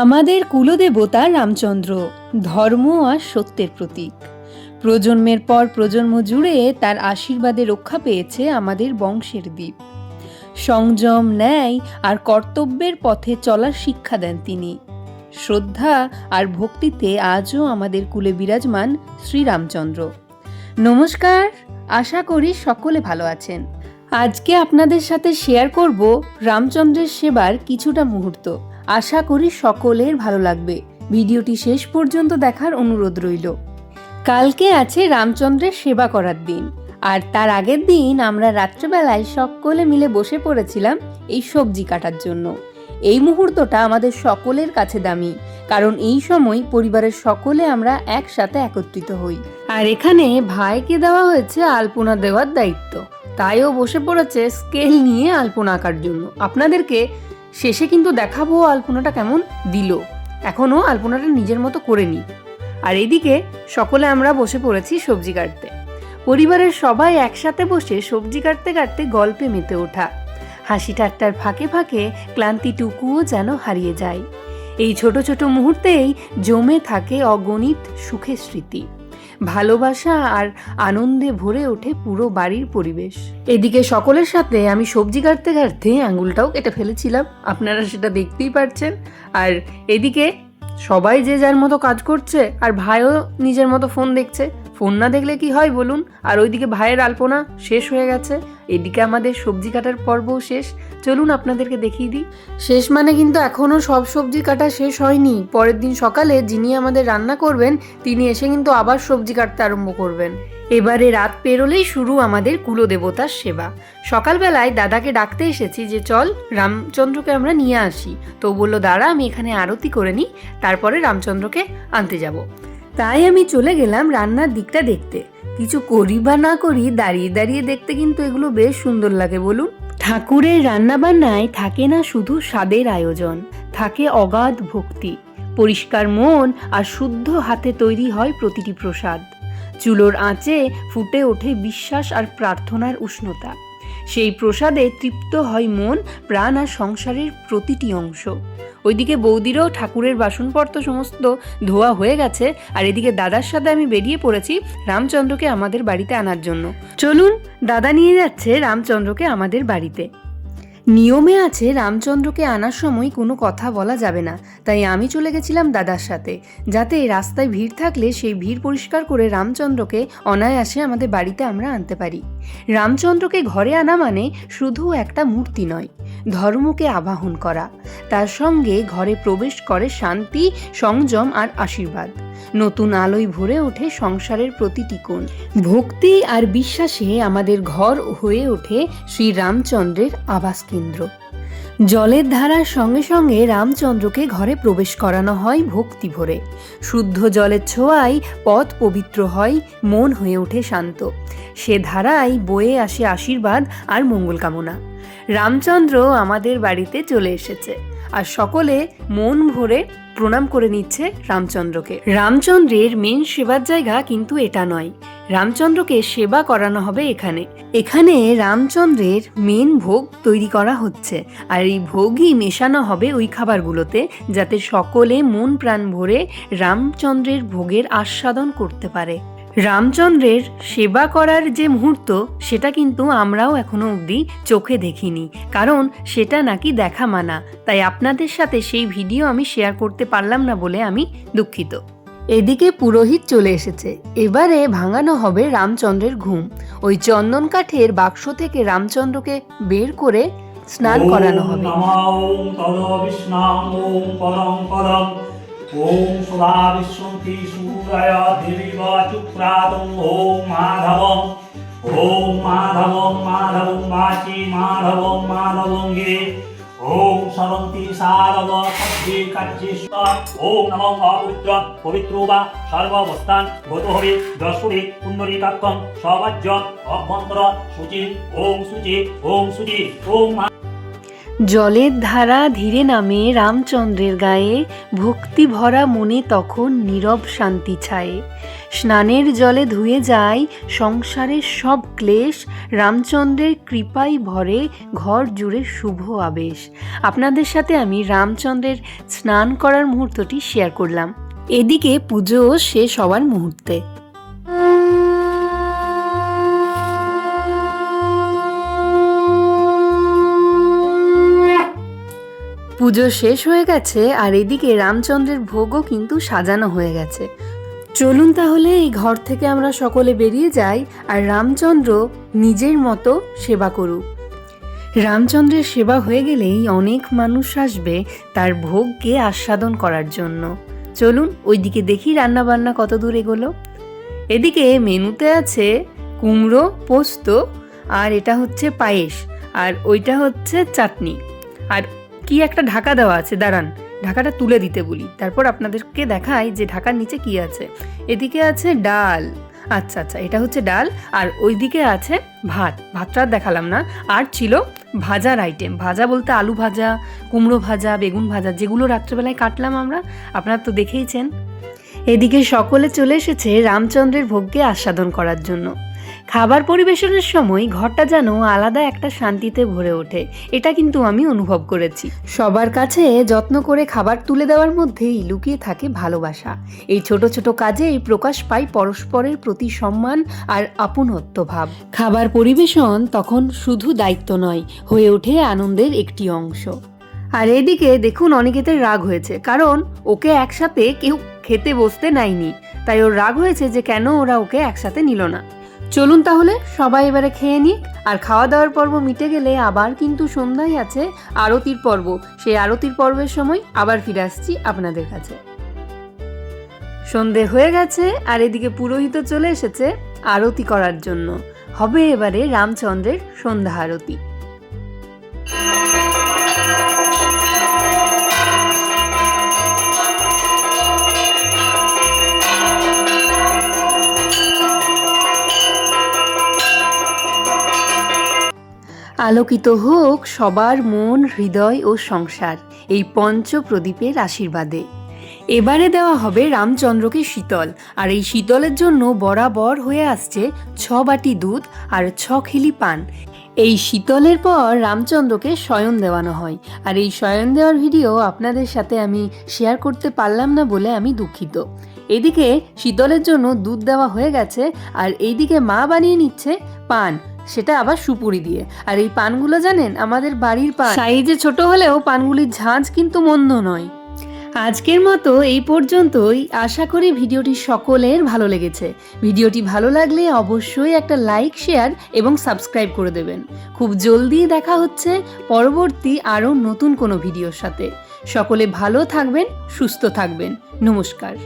আমাদের কুলদেবতা রামচন্দ্র, ধর্ম আর সত্যের প্রতীক। প্রজন্মের পর প্রজন্ম জুড়ে তার আশীর্বাদে রক্ষা পেয়েছে আমাদের বংশের দ্বীপ। সংযম, ন্যায় আর কর্তব্যের পথে চলার শিক্ষা দেন তিনি। শ্রদ্ধা আর ভক্তিতে আজও আমাদের কুলে বিরাজমান শ্রীরামচন্দ্র। নমস্কার, আশা করি সকলে ভালো আছেন। আজকে আপনাদের সাথে শেয়ার করব রামচন্দ্রের সেবার কিছুটা মুহূর্ত। আশা করি সকলের ভালো লাগবে। ভিডিওটি শেষ পর্যন্ত দেখার অনুরোধ রইল। কালকে আছে রামচন্দ্রের সেবা করার দিন। আর তার আগের দিন আমরা রাত্রেবেলায় সকলে মিলে বসে পড়েছিলাম এই সবজি কাটার জন্য। এই মুহূর্তটা আমাদের সকলের কাছে দামি, কারণ এই সময় পরিবারের সকলে আমরা একসাথে একত্রিত হই। আর এখানে ভাইকে দেওয়া হয়েছে আলপনা দেওয়ার দায়িত্ব। তাইও বসে পড়েছে স্কেল নিয়ে আলপনা আঁকার জন্য। আপনাদেরকে শেষে কিন্তু দেখাবো আলপনাটা কেমন দিল। এখনও আলপনাটা নিজের মতো করে নি আর এদিকে সকলে আমরা বসে পড়েছি সবজি কাটতে। পরিবারের সবাই একসাথে বসে সবজি কাটতে কাটতে গল্পে মেতে ওঠা। হাসি ঠাট্টার ফাঁকে ফাঁকে ক্লান্তিটুকুও যেন হারিয়ে যায়। এই ছোট ছোট মুহূর্তেই জমে থাকে অগণিত সুখের স্মৃতি। ভালোবাসা আর আনন্দে ভরে ওঠে পুরো বাড়ির পরিবেশ। এদিকে সকলের সাথে আমি সবজি কাটতে কাটতে আঙুলটাও কেটে ফেলেছিলাম। আপনারা সেটা দেখতেই পারছেন। আর এদিকে সবাই যে যার মতো কাজ করছে, আর ভাইও নিজের মতো ফোন দেখছে। ফোন না দেখলে কি হয় বলুন? আর ওইদিকে ভাইয়ের আলপনা শেষ হয়ে গেছে। এদিকে আমাদের সবজি কাটার পর্বও শেষ। চলুন আপনাদেরকে দেখিয়ে দিই। শেষ মানে কিন্তু এখনও সব সবজি কাটা শেষ হয়নি। পরের দিন সকালে যিনি আমাদের রান্না করবেন তিনি এসে কিন্তু আবার সবজি কাটতে আরম্ভ করবেন। এবারে রাত পেরোলেই শুরু আমাদের কুলদেবতার সেবা। সকালবেলায় দাদাকে ডাকতে এসেছি যে চল রামচন্দ্রকে আমরা নিয়ে আসি। তো বলল দাঁড়া আমি এখানে আরতি করে নিই। তারপরে রামচন্দ্রকে আনতে যাব। তাই আমি চলে গেলাম রান্নার দিকটা দেখতে। কিছু করি বা না করি দাঁড়িয়ে দাঁড়িয়ে দেখতে কিন্তু এগুলো বেশ সুন্দর লাগে, বলুন। ঠাকুরের রান্নাবান্নায় থাকে না শুধু স্বাদের আয়োজন, থাকে অগাধ ভক্তি, পরিষ্কার মন আর শুদ্ধ হাতে তৈরি হয় প্রতিটি প্রসাদ। চুলোর আঁচে ফুটে ওঠে বিশ্বাস আর প্রার্থনার উষ্ণতা। সেই প্রসাদে তৃপ্ত হয় মন, প্রাণ আর সংসারের প্রতিটি অংশ। ওইদিকে বৌদিরও ঠাকুরের বাসনপত্র সমস্ত ধোয়া হয়ে গেছে, আর এদিকে দাদার সাথে আমি বেরিয়ে পড়েছি রামচন্দ্রকে আমাদের বাড়িতে আনার জন্য। চলুন, দাদা নিয়ে যাচ্ছে রামচন্দ্রকে আমাদের বাড়িতে। নিয়মে আছে রামচন্দ্রকে আনার সময় কোনো কথা বলা যাবে না, তাই আমি চলে গেছিলাম দাদার সাথে। যাতে রাস্তায় ভিড় থাকলে সেই ভিড় পরিষ্কার করে রামচন্দ্রকে অনায়াসে আমাদের বাড়িতে আমরা আনতে পারি। রামচন্দ্রকে ঘরে আনা মানে শুধু একটা মূর্তি নয়। ধর্মকে আবাহন করা। তার সঙ্গে ঘরে প্রবেশ করে শান্তি, সংযম আর আশীর্বাদ। নতুন আলোয় ভরে ওঠে সংসারের প্রতিটি কোণ ভক্তি আর বিশ্বাসে আমাদের ঘর হয়ে ওঠে শ্রী রামচন্দ্রের আবাস কেন্দ্র। জলের ধারার সঙ্গে সঙ্গে রামচন্দ্রকে ঘরে প্রবেশ করানো হয় ভক্তি ভরে। শুদ্ধ জলের ছোঁয়ায় পথ পবিত্র হয়, মন হয়ে ওঠে শান্ত। সে ধারায় বয়ে আসে আশীর্বাদ আর মঙ্গল কামনা। রামচন্দ্র আমাদের বাড়িতে চলে এসেছে আর সকলে মন ভরে প্রণাম করে নিচ্ছে রামচন্দ্রকে। রামচন্দ্রের মেন সেবার জায়গা কিন্তু এটা নয়। রামচন্দ্রকে সেবা করানো হবে এখানে। এখানে রামচন্দ্রের মেন ভোগ তৈরি করা হচ্ছে আর এই ভোগই মেশানো হবে ওই খাবারগুলোতে যাতে সকলে মন প্রাণ ভরে রামচন্দ্রের ভোগের আস্বাদন করতে পারে। রামচন্দ্রের সেবা করার যে মুহূর্ত সেটা কিন্তু আমরাও এখনও অবধি চোখে দেখিনি। কারণ সেটা নাকি দেখা মানা। তাই আপনাদের সাথে সেই ভিডিও আমি শেয়ার করতে পারলাম না বলে আমি দুঃখিত। এদিকে পুরোহিত চলে এসেছে। এবারে ভাঙানো হবে রামচন্দ্রের ঘুম। ওই চন্দন কাঠের বাক্স থেকে রামচন্দ্রকে বের করে স্নান করানো হবে। সুধা বিশ্বন্তি সূরায় দেবীব চুক্রাদম ওম মাধবম ওম মাধবম মাধবম বাচি মাধবম মাধবম গে ওম সরন্তি সারব সব্যে কার্যেষ্ট ওম নমঃ অপবিত্র পবিত্র বা সর্বাবস্থান গত হবে দশপুরে পুণ্ডরীকাক্ষম সবাজ্য অভ্যন্তর শুচি ওম শুচি ওম শুচি ওম জলের ধারা ধীরে নামে রামচন্দ্রের গায়ে, ভক্তি ভরা মনে তখন নীরব শান্তি ছায়ে। স্নানের জলে ধুয়ে যায়, সংসারের সব ক্লেশ, রামচন্দ্রের কৃপাই ভরে ঘর জুড়ে শুভ আবেশ। আপনাদের সাথে আমি রামচন্দ্রের স্নান করার মুহূর্তটি শেয়ার করলাম। এদিকে পুজো শেষ হওয়ার মুহূর্তে। পুজো শেষ হয়ে গেছে আর এদিকে রামচন্দ্রের ভোগও কিন্তু সাজানো হয়ে গেছে। চলুন তাহলে এই ঘর থেকে আমরা সকলে বেরিয়ে যাই আর রামচন্দ্র নিজের মতো সেবা করুক। রামচন্দ্রের সেবা হয়ে গেলেই অনেক মানুষ আসবে তার ভোগকে আস্বাদন করার জন্য। চলুন ওইদিকে দেখি রান্না বান্না কত দূর এগোলো। এদিকে মেনুতে আছে কুমড়ো, পোস্ত আর এটা হচ্ছে পায়েস আর ওইটা হচ্ছে চাটনি। আর কি একটা ঢাকা দেওয়া আছে? দাঁড়ান, ঢাকাটা তুলে দিতে বলি। তারপর আপনাদেরকে দেখাই যে ঢাকার নিচে কি আছে। এদিকে আছে ডাল। আচ্ছা আচ্ছা এটা হচ্ছে ডাল। আর ওইদিকে আছে ভাত। ভাতটা দেখালাম না। আর ছিল ভাজার আইটেম ভাজা বলতে আলু ভাজা, কুমড়ো ভাজা, বেগুন ভাজা, যেগুলো রাত্রেবেলায় কাটলাম আমরা। আপনারা তো দেখেইছেন। এদিকে সকলে চলে এসেছে রামচন্দ্রের ভোগকে আস্বাদন করার জন্য। খাবার পরিবেশনের সময় ঘরটা যেন আলাদা একটা শান্তিতে ভরে ওঠে। এটা কিন্তু আমি অনুভব করেছি। সবার কাছে যত্ন করে খাবার তুলে দেওয়ার মধ্যেই লুকিয়ে থাকে ভালোবাসা। এই ছোট ছোট কাজেই প্রকাশ পায় পরস্পরের প্রতি সম্মান আর আপনত্ব ভাব। খাবার পরিবেশন তখন শুধু দায়িত্ব নয়, হয়ে ওঠে আনন্দের একটি অংশ। আর এদিকে দেখুন অনিকেতের রাগ হয়েছে, কারণ ওকে একসাথে কেউ খেতে বসতে নাইনি তাই ওর রাগ হয়েছে যে কেন ওরা ওকে একসাথে নিল না। চলুন তাহলে, সবাই এবারে খেয়ে নিক। আর খাওয়া দাওয়ার পর্ব মিটে গেলে আবার কিন্তু সন্ধ্যায় আছে আরতির পর্ব। সেই আরতির পর্বের সময় আবার ফিরে আসছি আপনাদের কাছে। সন্ধে হয়ে গেছে, আর এদিকে পুরোহিত চলে এসেছে আরতি করার জন্য। হবে এবারে রামচন্দ্রের সন্ধ্যা আরতি। আলোকিত হোক সবার মন, হৃদয় ও সংসার এই পঞ্চ প্রদীপের আশীর্বাদে। এবারে দেওয়া হবে রামচন্দ্রকে শীতল, আর এই শীতলের জন্য বরাবর হয়ে আসছে ছ বাটি দুধ আর ছ খিলি পান। এই শীতলের পর রামচন্দ্রকে শয়ন দেওয়ানো হয়, আর এই শয়ন দেওয়ার ভিডিও আপনাদের সাথে আমি শেয়ার করতে পারলাম না বলে আমি দুঃখিত। এদিকে শীতলের জন্য দুধ দেওয়া হয়ে গেছে, আর এইদিকে মা বানিয়ে নিচ্ছে পান। সেটা আবার সুপুরি দিয়ে। আর এই পানগুলো জানেন? আমাদের বাড়ির পান। সাইজে ছোট হলেও পানগুলির ঝাঁঝ কিন্তু মন্দ নয়। আজকের মতো এই পর্যন্তই। আশা করি ভিডিওটি সকলের ভালো লেগেছে। ভিডিওটি ভালো লাগলে অবশ্যই একটা লাইক, শেয়ার এবং সাবস্ক্রাইব করে দেবেন। খুব জলদি দেখা হচ্ছে পরবর্তী আরও নতুন কোনো ভিডিওর সাথে। সকলে ভালো থাকবেন, সুস্থ থাকবেন। নমস্কার।